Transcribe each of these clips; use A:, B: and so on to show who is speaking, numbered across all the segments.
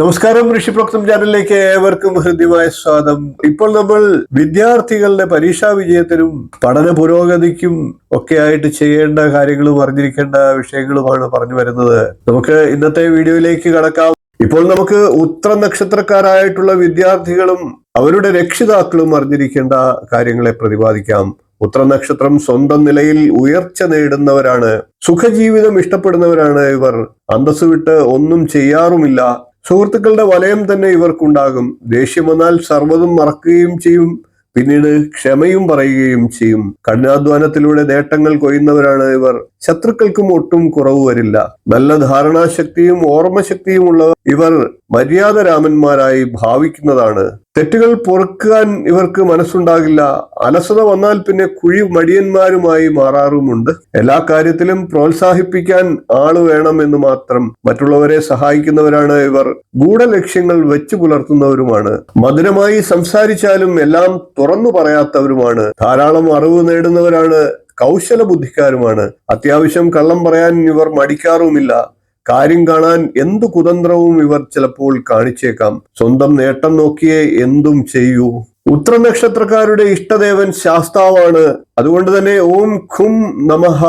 A: നമസ്കാരം ഋഷിപ്രോക്തം ചാനലിലേക്ക് ഏവർക്കും ഹൃദ്യമായ സ്വാഗതം. ഇപ്പോൾ നമ്മൾ വിദ്യാർത്ഥികളുടെ പരീക്ഷാ വിജയത്തിനും പഠന പുരോഗതിക്കും ഒക്കെ ആയിട്ട് ചെയ്യേണ്ട കാര്യങ്ങളും അറിഞ്ഞിരിക്കേണ്ട വിഷയങ്ങളുമാണ് പറഞ്ഞു വരുന്നത്. നമുക്ക് ഇന്നത്തെ വീഡിയോയിലേക്ക് കടക്കാം. ഇപ്പോൾ നമുക്ക് ഉത്ര നക്ഷത്രക്കാരായിട്ടുള്ള വിദ്യാർത്ഥികളും അവരുടെ രക്ഷിതാക്കളും അറിഞ്ഞിരിക്കേണ്ട കാര്യങ്ങളെ പ്രതിപാദിക്കാം. ഉത്ര നക്ഷത്രം സ്വന്തം നിലയിൽ ഉയർച്ച നേടുന്നവരാണ് സുഖജീവിതം ഇഷ്ടപ്പെടുന്നവരാണ് ഇവർ. അന്തസ് വിട്ട് ഒന്നും ചെയ്യാറുമില്ല. സുഹൃത്തുക്കളുടെ വലയം തന്നെ ഇവർക്കുണ്ടാകും. ദേഷ്യം വന്നാൽ സർവതും മറക്കുകയും ചെയ്യും. പിന്നീട് ക്ഷമയും പറയുകയും ചെയ്യും. കഠിനാധ്വാനത്തിലൂടെ നേട്ടങ്ങൾ കൊയ്യുന്നവരാണ് ഇവർ. ശത്രുക്കൾക്കും ഒട്ടും കുറവ് വരില്ല. നല്ല ധാരണാശക്തിയും ഓർമ്മശക്തിയും ഉള്ള ഇവർ മര്യാദരാമന്മാരായി ഭാവിക്കുന്നതാണ്. തെറ്റുകൾ പൊറുക്കാൻ ഇവർക്ക് മനസ്സുണ്ടാകില്ല. അലസത വന്നാൽ പിന്നെ കുഴി മടിയന്മാരുമായി മാറാറുമുണ്ട്. എല്ലാ കാര്യത്തിലും പ്രോത്സാഹിപ്പിക്കാൻ ആൾ വേണം എന്ന് മാത്രം മറ്റുള്ളവരെ സഹായിക്കുന്നവരാണ് ഇവർ. ഗൂഢലക്ഷ്യങ്ങൾ വെച്ചു പുലർത്തുന്നവരുമാണ്. മധുരമായി സംസാരിച്ചാലും എല്ലാം തുറന്നു പറയാത്തവരുമാണ്. ധാരാളം അറിവ് നേടുന്നവരാണ് കൗശല ബുദ്ധിക്കാരുമാണ് അത്യാവശ്യം കള്ളം പറയാൻ ഇവർ മടിക്കാറുമില്ല. കാര്യം കാണാൻ എന്തു കുതന്ത്രവും ഇവർ ചിലപ്പോൾ കാണിച്ചേക്കാം. സ്വന്തം നേട്ടം നോക്കിയേ എന്തും ചെയ്യൂ. ഉത്ര നക്ഷത്രക്കാരുടെ ഇഷ്ടദേവൻ ശാസ്താവാണ്. അതുകൊണ്ട് തന്നെ ഓം ഖും നമഃ.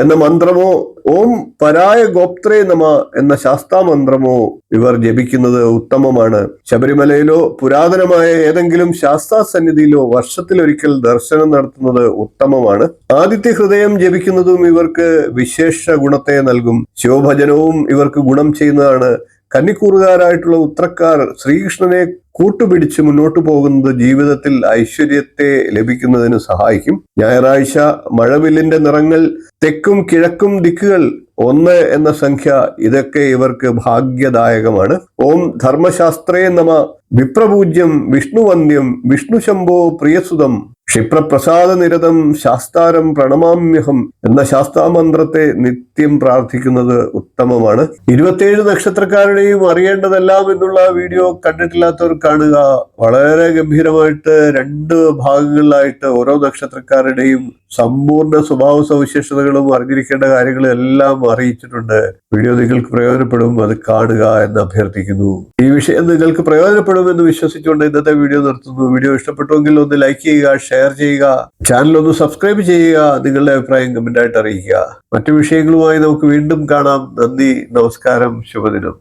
A: എന്ന മന്ത്രമോ ഓം പരായ ഗോപ്ത്രേ നമ എന്ന ശാസ്താ മന്ത്രമോ ഇവർ ജപിക്കുന്നത് ഉത്തമമാണ്. ശബരിമലയിലോ പുരാതനമായ ഏതെങ്കിലും ശാസ്താ സന്നിധിയിലോ വർഷത്തിലൊരിക്കൽ ദർശനം നടത്തുന്നത് ഉത്തമമാണ്. ആദിത്യ ഹൃദയം ജപിക്കുന്നതും ഇവർക്ക് വിശേഷ ഗുണത്തെ നൽകും. ശിവഭജനവും ഇവർക്ക് ഗുണം ചെയ്യുന്നതാണ്. കന്നിക്കൂറുകാരായിട്ടുള്ള ഉത്രക്കാർ ശ്രീകൃഷ്ണനെ കൂട്ടുപിടിച്ച് മുന്നോട്ട് പോകുന്നത് ജീവിതത്തിൽ ഐശ്വര്യത്തെ ലഭിക്കുന്നതിന് സഹായിക്കും. ഞായറാഴ്ച മഴവില്ലിന്റെ നിറങ്ങൾ തെക്കും കിഴക്കും ദിക്കുകൾ ഒന്ന് എന്ന സംഖ്യ ഇതൊക്കെ ഇവർക്ക് ഭാഗ്യദായകമാണ്. ഓം ധർമ്മശാസ്ത്രേ നമ. വിപ്രപൂജ്യം വിഷ്ണുവന്ദ്യം വിഷ്ണുശംഭോ പ്രിയസുതം. ക്ഷിപ്രപ്രസാദ നിരതം ശാസ്താരം പ്രണമാമ്യഹം എന്ന ശാസ്താമന്ത്രത്തെ നിത്യം പ്രാർത്ഥിക്കുന്നത് ഉത്തമമാണ്. ഇരുപത്തിയേഴ് നക്ഷത്രക്കാരുടെയും അറിയേണ്ടതെല്ലാം എന്നുള്ള വീഡിയോ കണ്ടിട്ടില്ലാത്തവർ കാണുക. വളരെ ഗംഭീരമായിട്ട് രണ്ട് ഭാഗങ്ങളിലായിട്ട് ഓരോ നക്ഷത്രക്കാരുടെയും സമ്പൂർണ സ്വഭാവ സവിശേഷതകളും അറിഞ്ഞിരിക്കേണ്ട കാര്യങ്ങളും എല്ലാം അറിയിച്ചിട്ടുണ്ട്. വീഡിയോ നിങ്ങൾക്ക് പ്രയോജനപ്പെടും അത് കാണുക എന്ന് അഭ്യർത്ഥിക്കുന്നു. ഈ വിഷയം നിങ്ങൾക്ക് പ്രയോജനപ്പെടും എന്ന് വിശ്വസിച്ചുകൊണ്ട് ഇന്നത്തെ വീഡിയോ നിർത്തുന്നു. വീഡിയോ ഇഷ്ടപ്പെട്ടുവെങ്കിൽ ഒന്ന് ലൈക്ക് ചെയ്യുക ഷെയർ ചെയ്യുക ചാനൽ ഒന്ന് സബ്സ്ക്രൈബ് ചെയ്യുക നിങ്ങളുടെ അഭിപ്രായം കമന്റായിട്ട് അറിയിക്കുക. മറ്റു വിഷയങ്ങളുമായി നമുക്ക് വീണ്ടും കാണാം. നന്ദി നമസ്കാരം ശുഭദിനം.